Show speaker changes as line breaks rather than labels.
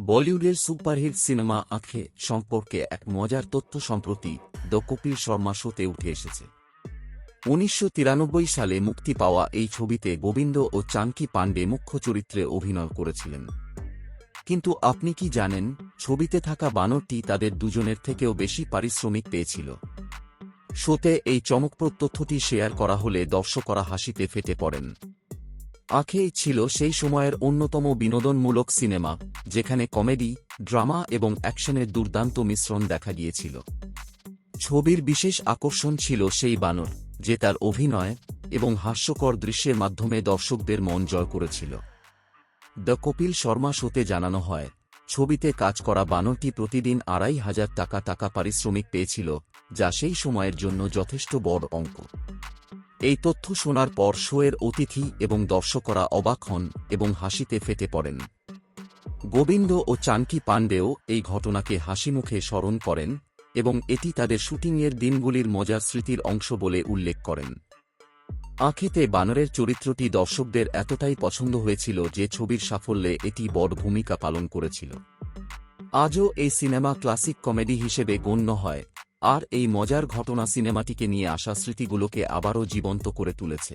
বলিউডের superhit cinema আঁখে সম্পর্কে এক মজার তথ্য সম্প্রতি দ্য কপিল শর্মা শোতে উঠে এসেছে। উনিশশো তিরানব্বই সালে মুক্তি পাওয়া এই ছবিতে গোবিন্দ ও চানকি পাণ্ডে মুখ্য চরিত্রে অভিনয় করেছিলেন। কিন্তু আপনি কি জানেন, ছবিতে থাকা বানরটি তাদের দুজনের থেকেও বেশি পারিশ্রমিক পেয়েছিল। শোতে এই চমকপ্রদ তথ্যটি শেয়ার করা হলে দর্শকরা হাসিতে ফেটে পড়েন। আখেই ছিল সেই সময়ের অন্যতম বিনোদনমূলক সিনেমা, যেখানে কমেডি, ড্রামা এবং অ্যাকশনের দুর্দান্ত মিশ্রণ দেখা গিয়েছিল। ছবির বিশেষ আকর্ষণ ছিল সেই বানর, যে তার অভিনয় এবং হাস্যকর দৃশ্যের মাধ্যমে দর্শকদের মন জয় করেছিল। দ্য কপিল শর্মা শোতে জানানো হয়, ছবিতে কাজ করা বানরটি প্রতিদিন আড়াই হাজার টাকা টাকা পারিশ্রমিক পেয়েছিল, যা সেই সময়ের জন্য যথেষ্ট বড় অঙ্ক। এই তথ্য শোনার পর শোয়ের অতিথি এবং দর্শকরা অবাক হন এবং হাসিতে ফেটে পড়েন। গোবিন্দ ও চানকি পাণ্ডেও এই ঘটনাকে হাসিমুখে স্মরণ করেন এবং এটি তাদের শুটিংয়ের দিনগুলির মজার স্মৃতির অংশ বলে উল্লেখ করেন। আঁখিতে বানরের চরিত্রটি দর্শকদের এতটাই পছন্দ হয়েছিল যে ছবির সাফল্যে এটি বড় ভূমিকা পালন করেছিল। আজও এই সিনেমা ক্লাসিক কমেডি হিসেবে গণ্য হয়। আর এই মজার ঘটনা সিনেমাটিকে নিয়ে আসা স্মৃতিগুলোকে আবারও জীবন্ত করে তুলেছে।